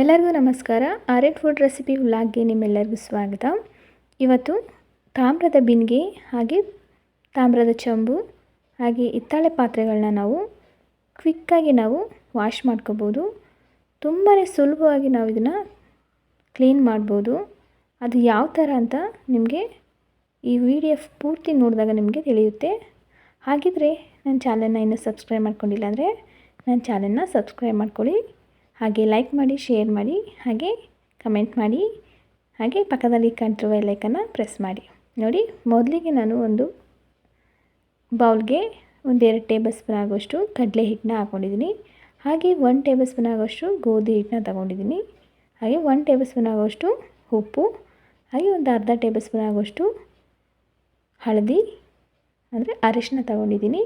ಎಲ್ಲರಿಗೂ ನಮಸ್ಕಾರ. R food recipe ವ್ಲಾಗ್ಗೆ ನಿಮ್ಮೆಲ್ಲರಿಗೂ ಸ್ವಾಗತ. ಇವತ್ತು ತಾಮ್ರದ ಬಿಂದಿಗೆ ಹಾಗೆ ತಾಮ್ರದ ಚಂಬು ಹಾಗೆ ಹಿತ್ತಾಳೆ ಪಾತ್ರೆಗಳನ್ನ ನಾವು ಕ್ವಿಕ್ಕಾಗಿ ನಾವು ವಾಶ್ ಮಾಡ್ಕೋಬೋದು. ತುಂಬಾ ಸುಲಭವಾಗಿ ನಾವು ಇದನ್ನು ಕ್ಲೀನ್ ಮಾಡ್ಬೋದು. ಅದು ಯಾವ ಥರ ಅಂತ ನಿಮಗೆ ಈ ವಿಡಿಯೋ ಪೂರ್ತಿ ನೋಡಿದಾಗ ನಿಮಗೆ ತಿಳಿಯುತ್ತೆ. ಹಾಗಿದ್ರೆ ನನ್ನ ಚಾನಲ್ನ ಇನ್ನೂ ಸಬ್ಸ್ಕ್ರೈಬ್ ಮಾಡ್ಕೊಂಡಿಲ್ಲ ಅಂದರೆ ನನ್ನ ಚಾನಲ್ನ ಸಬ್ಸ್ಕ್ರೈಬ್ ಮಾಡ್ಕೊಳ್ಳಿ. ಹಾಗೆ ಲೈಕ್ ಮಾಡಿ ಶೇರ್ ಮಾಡಿ, ಹಾಗೆ ಕಮೆಂಟ್ ಮಾಡಿ, ಹಾಗೆ ಪಕ್ಕದಲ್ಲಿ ಕಂಟ್ರೋ ಲೈಕನ್ನು ಪ್ರೆಸ್ ಮಾಡಿ. ನೋಡಿ, ಮೊದಲಿಗೆ ನಾನು ಒಂದು ಬೌಲ್ಗೆ ಒಂದೆರಡು ಟೇಬಲ್ ಸ್ಪೂನ್ ಆಗೋಷ್ಟು ಕಡಲೆ ಹಿಟ್ಟನ್ನ ಹಾಕ್ಕೊಂಡಿದ್ದೀನಿ ಹಾಗೆ ಒನ್ ಟೇಬಲ್ ಸ್ಪೂನ್ ಆಗೋಷ್ಟು ಗೋಧಿ ಹಿಟ್ಟನ್ನ ತಗೊಂಡಿದ್ದೀನಿ. ಹಾಗೆ ಒನ್ ಟೇಬಲ್ ಸ್ಪೂನ್ ಆಗೋಷ್ಟು ಉಪ್ಪು, ಹಾಗೆ ಒಂದು ಅರ್ಧ ಟೇಬಲ್ ಸ್ಪೂನ್ ಆಗೋಷ್ಟು ಹಳದಿ, ಅಂದರೆ ಅರಿಶಿನ ತಗೊಂಡಿದ್ದೀನಿ.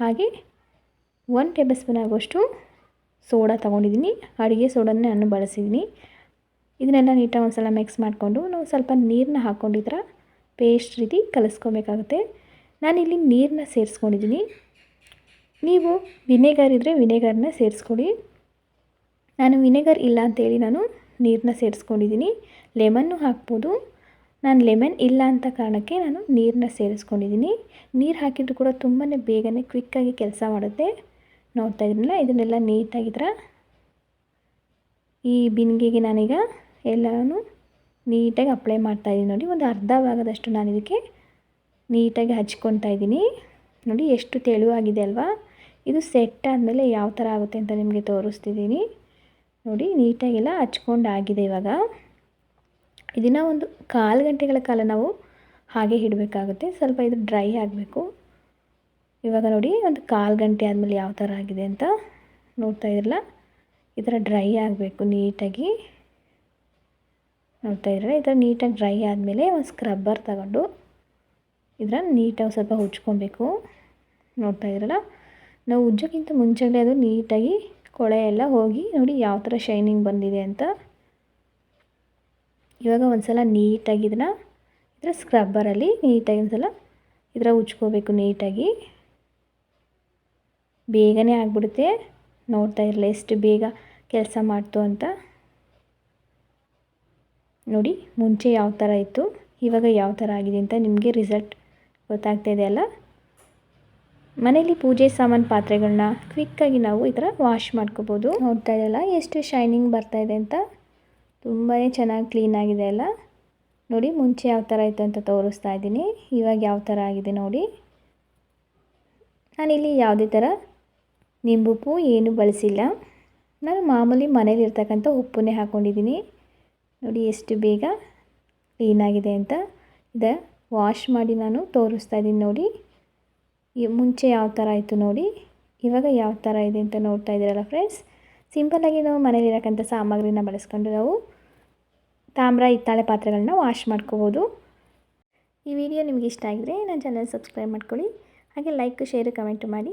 ಹಾಗೆ ಒನ್ ಟೇಬಲ್ ಸ್ಪೂನ್ ಆಗೋಷ್ಟು ಸೋಡಾ ತೊಗೊಂಡಿದ್ದೀನಿ. ಅಡುಗೆ ಸೋಡಾನೇ ನಾನು ಬಳಸಿದ್ದೀನಿ. ಇದನ್ನೆಲ್ಲ ನೀಟಾಗಿ ಒಂದು ಸಲ ಮಿಕ್ಸ್ ಮಾಡಿಕೊಂಡು ನಾವು ಸ್ವಲ್ಪ ನೀರನ್ನ ಹಾಕ್ಕೊಂಡಿದ್ರೆ ಪೇಸ್ಟ್ ರೀತಿ ಕಲಿಸ್ಕೊಬೇಕಾಗುತ್ತೆ. ನಾನಿಲ್ಲಿ ನೀರನ್ನ ಸೇರಿಸ್ಕೊಂಡಿದ್ದೀನಿ. ನೀವು ವಿನೆಗರ್ ಇದ್ದರೆ ವಿನೆಗರ್ನ ಸೇರಿಸ್ಕೊಡಿ ನಾನು ವಿನೆಗರ್ ಇಲ್ಲ ಅಂತೇಳಿ ನಾನು ನೀರನ್ನ ಸೇರಿಸ್ಕೊಂಡಿದ್ದೀನಿ. ಲೆಮನ್ನು ಹಾಕ್ಬೋದು. ನಾನು ಲೆಮನ್ ಇಲ್ಲ ಅಂತ ಕಾರಣಕ್ಕೆ ನಾನು ನೀರನ್ನ ಸೇರಿಸ್ಕೊಂಡಿದ್ದೀನಿ. ನೀರು ಹಾಕಿದರೂ ಕೂಡ ತುಂಬಾ ಬೇಗನೆ ಕ್ವಿಕ್ಕಾಗಿ ಕೆಲಸ ಮಾಡುತ್ತೆ. ನೋಡ್ತಾ ಇದ್ದೀನಲ್ಲ ಇದನ್ನೆಲ್ಲ ನೀಟಾಗಿದ್ರೆ? ಈ ಬಿಂದಿಗೆಗೆ ನಾನೀಗ ಎಲ್ಲನೂ ನೀಟಾಗಿ ಅಪ್ಲೈ ಮಾಡ್ತಾಯಿದ್ದೀನಿ ನೋಡಿ, ಒಂದು ಅರ್ಧ ಭಾಗದಷ್ಟು ನಾನು ಇದಕ್ಕೆ ನೀಟಾಗಿ ಹಚ್ಕೊತಾ ಇದ್ದೀನಿ ನೋಡಿ, ಎಷ್ಟು ತೆಳುವಾಗಿದೆ ಅಲ್ವಾ? ಇದು ಸೆಟ್ ಆದಮೇಲೆ ಯಾವ ಥರ ಆಗುತ್ತೆ ಅಂತ ನಿಮಗೆ ತೋರಿಸ್ತಿದ್ದೀನಿ ನೋಡಿ, ನೀಟಾಗೆಲ್ಲ ಹಚ್ಕೊಂಡು ಆಗಿದೆ ಇವಾಗ. ಇದನ್ನು ಒಂದು ಕಾಲು ಗಂಟೆಗಳ ಕಾಲ ನಾವು ಹಾಗೆ ಇಡಬೇಕಾಗುತ್ತೆ. ಸ್ವಲ್ಪ ಇದು ಡ್ರೈ ಆಗಬೇಕು. ಇವಾಗ ನೋಡಿ ಒಂದು ಕಾಲು ಗಂಟೆ ಆದಮೇಲೆ ಯಾವ ಥರ ಆಗಿದೆ ಅಂತ ನೋಡ್ತಾ ಇದ್ರಲ್ಲ? ಈ ಥರ ಡ್ರೈ ಆಗಬೇಕು ನೀಟಾಗಿ. ನೋಡ್ತಾ ಇದ್ರಲ್ಲ, ಈ ಥರ ನೀಟಾಗಿ ಡ್ರೈ ಆದಮೇಲೆ ಒಂದು ಸ್ಕ್ರಬ್ಬರ್ ತಗೊಂಡು ಇದರ ನೀಟಾಗಿ ಸ್ವಲ್ಪ ಉಜ್ಕೊಬೇಕು ನೋಡ್ತಾ ಇದ್ರಲ್ಲ? ನಾವು ಉಜ್ಜೋಕ್ಕಿಂತ ಮುಂಚೆನೇ ಅದು ನೀಟಾಗಿ ಕೊಳೆ ಎಲ್ಲ ಹೋಗಿ ನೋಡಿ ಯಾವ ಥರ ಶೈನಿಂಗ್ ಬಂದಿದೆ ಅಂತ. ಇವಾಗ ಒಂದು ಸಲ ನೀಟಾಗಿ ಇದನ್ನ ಇದರ ಸ್ಕ್ರಬ್ಬರಲ್ಲಿ ನೀಟಾಗಿ ಒಂದು ಸಲ ಇದರ ಉಜ್ಕೋಬೇಕು ನೀಟಾಗಿ. ಬೇಗನೆ ಆಗಿಬಿಡುತ್ತೆ. ನೋಡ್ತಾ ಇರಲ್ಲ ಎಷ್ಟು ಬೇಗ ಕೆಲಸ ಮಾಡ್ತು ಅಂತ. ನೋಡಿ, ಮುಂಚೆ ಯಾವ ಥರ ಇತ್ತು, ಇವಾಗ ಯಾವ ಥರ ಆಗಿದೆ ಅಂತ ನಿಮಗೆ ರಿಸಲ್ಟ್ ಗೊತ್ತಾಗ್ತಾ ಇದೆ ಅಲ್ಲ? ಮನೇಲಿ ಪೂಜೆ ಸಾಮಾನು ಪಾತ್ರೆಗಳನ್ನ ಕ್ವಿಕ್ಕಾಗಿ ನಾವು ಈ ಥರ ವಾಶ್ ಮಾಡ್ಕೋಬೋದು. ನೋಡ್ತಾ ಇದೆಯಲ್ಲ ಎಷ್ಟು ಶೈನಿಂಗ್ ಬರ್ತಾ ಇದೆ ಅಂತ. ತುಂಬಾ ಚೆನ್ನಾಗಿ ಕ್ಲೀನ್ ಆಗಿದೆ ಅಲ್ಲ? ನೋಡಿ, ಮುಂಚೆ ಯಾವ ಥರ ಇತ್ತು ಅಂತ ತೋರಿಸ್ತಾ ಇದ್ದೀನಿ. ಇವಾಗ ಯಾವ ಥರ ಆಗಿದೆ ನೋಡಿ. ನಾನಿಲ್ಲಿ ಯಾವುದೇ ಥರ ನಿಂಬುಪ್ಪು ಏನು ಬಳಸಿಲ್ಲ. ನಾನು ಮಾಮೂಲಿ ಮನೇಲಿರ್ತಕ್ಕಂಥ ಉಪ್ಪನ್ನೇ ಹಾಕ್ಕೊಂಡಿದ್ದೀನಿ ನೋಡಿ ಎಷ್ಟು ಬೇಗ ಕ್ಲೀನಾಗಿದೆ ಅಂತ. ಇದೆ ವಾಶ್ ಮಾಡಿ ನಾನು ತೋರಿಸ್ತಾ ಇದ್ದೀನಿ ನೋಡಿ. ಮುಂಚೆ ಯಾವ ಥರ ಇತ್ತು ನೋಡಿ. ಇವಾಗ ಯಾವ ಥರ ಇದೆ ಅಂತ ನೋಡ್ತಾ ಇದ್ದೀರಲ್ಲ ಫ್ರೆಂಡ್ಸ್ ಸಿಂಪಲ್ಲಾಗಿ ನಾವು ಮನೇಲಿರೋಕ್ಕಂಥ ಸಾಮಗ್ರಿನ ಬಳಸ್ಕೊಂಡು ನಾವು ತಾಮ್ರ, ಹಿತ್ತಾಳೆ ಪಾತ್ರೆಗಳನ್ನ ವಾಶ್ ಮಾಡ್ಕೋಬೋದು. ಈ ವಿಡಿಯೋ ನಿಮಗೆ ಇಷ್ಟ ಆಗಿದ್ರೆ ನನ್ನ ಚಾನಲ್ ಸಬ್ಸ್ಕ್ರೈಬ್ ಮಾಡ್ಕೊಳ್ಳಿ. ಹಾಗೆ ಲೈಕ್ ಶೇರು ಕಮೆಂಟ್ ಮಾಡಿ.